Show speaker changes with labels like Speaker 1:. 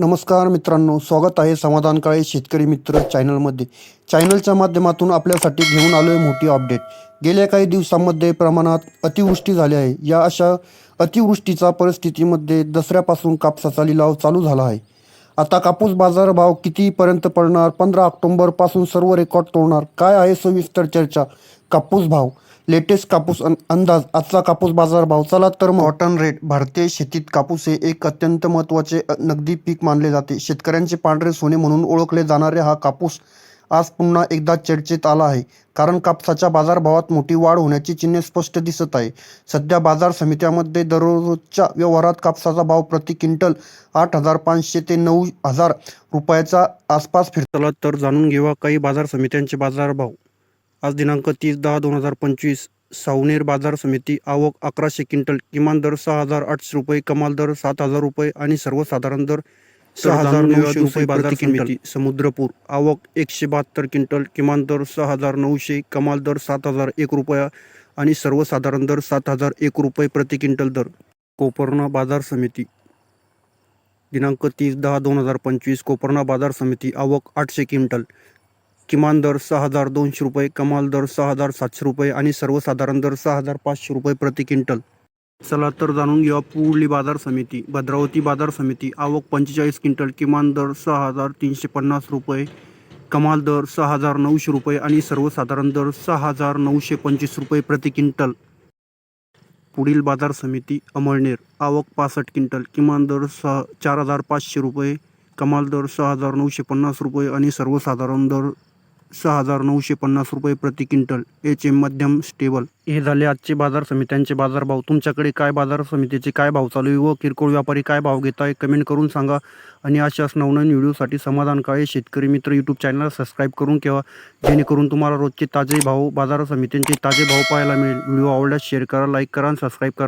Speaker 1: नमस्कार मित्रांनो स्वागत आहे समाधान काळे शेतकरी मित्र चॅनलमध्ये. चॅनलच्या माध्यमातून आपल्यासाठी घेऊन आलो आहे मोठी अपडेट. गेल्या काही दिवसांमध्ये प्रमाणात अतिवृष्टी झाली आहे. या अशा अतिवृष्टीचा परिस्थितीमध्ये दसऱ्यापासून कापसाचा लिलाव चालू झाला आहे. आता कापूस बाजार भाव कितीपर्यंत पडणार? पंधरा ऑक्टोंबरपासून सर्व रेकॉर्ड तोडणार. काय आहे सविस्तर चर्चा? कापूस भाव. लेटेस्ट कापूस अंदाज. आजचा कापूस बाजार भाव चला तर कॉटन रेट भारतीय शेतीत कापूस हे एक अत्यंत महत्त्वाचे नगदी पीक मानले जाते. शेतकऱ्यांचे पांढरे सोने म्हणून ओळखले जाणारे हा कापूस आज पुन्हा एकदा चर्चेत आला आहे. कारण कापसाच्या बाजारभावात मोठी वाढ होण्याची चिन्हे स्पष्ट दिसत आहे. सध्या बाजार समित्यामध्ये दररोजच्या व्यवहारात कापसाचा भाव प्रति क्विंटल आठ हजार पाचशे ते नऊ हजार रुपयाचा आसपास फिरतला तर जाणून घेवा काही बाजार समित्यांचे बाजारभाव. आज दिनांक तीस दहा दोन हजार पंचवीस सावनेर बाजार समिती आवक अकराशे क्विंटल किमान दर सहा हजार आठशे रुपये कमाल दर सात हजार रुपये आणि सर्वसाधारण दर सहा हजार नऊशे रुपये बाजार समिती समुद्रपूर. आवक एकशे बहात्तर क्विंटल किमान दर सहा हजार नऊशे कमाल दर सात हजार एक रुपया आणि सर्वसाधारण दर सात हजार एक रुपये प्रति क्विंटल दर. कोपरणा बाजार समिती. दिनांक तीस दहा दोन हजार पंचवीस कोपरणा बाजार समिती. आवक आठशे क्विंटल. किमान दर सहा हजार दोनशे रुपये कमाल दर सहा हजार सातशे रुपये आणि सर्वसाधारण दर सहा हजार पाचशे रुपये प्रति क्विंटल. चला तर जाणून घेऊया पुढली बाजार समिती. भद्रावती बाजार समिती. आवक पंचेचाळीस क्विंटल किमान दर सहा हजार तीनशे पन्नास रुपये कमाल दर सहा हजार नऊशे रुपये आणि सर्वसाधारण दर सहा हजार नऊशे पंचवीस रुपये प्रति क्विंटल. पुढील बाजार समिती अमळनेर. आवक पासष्ट क्विंटल किमान दर सहा चार हजार पाचशे रुपये कमाल दर सहा हजार नऊशे पन्नास रुपये आणि सर्वसाधारण दर सहा हजार नऊशे पन्नास रुपये प्रति क्विंटल. एच एम मध्यम स्टेबल हे झाले आजचे बाजार समित्यांचे बाजारभाव तुमच्याकडे काय बाजार समितीचे काय भाव चालू आहे व किरकोळ व्यापारी काय भाव घेत आहे कमेंट करून सांगा. आणि अशाच नवनवीन व्हिडिओसाठी समाधान काळे शेतकरी मित्र यूट्यूब चॅनल सबस्क्राईब करून ठेवा. जेणेकरून तुम्हाला रोजचे ताजे भाव बाजार समित्यांचे ताजे भाव पाहायला मिळेल. व्हिडिओ आवडल्यास शेअर करा लाईक करा आणि सबस्क्राईब करा.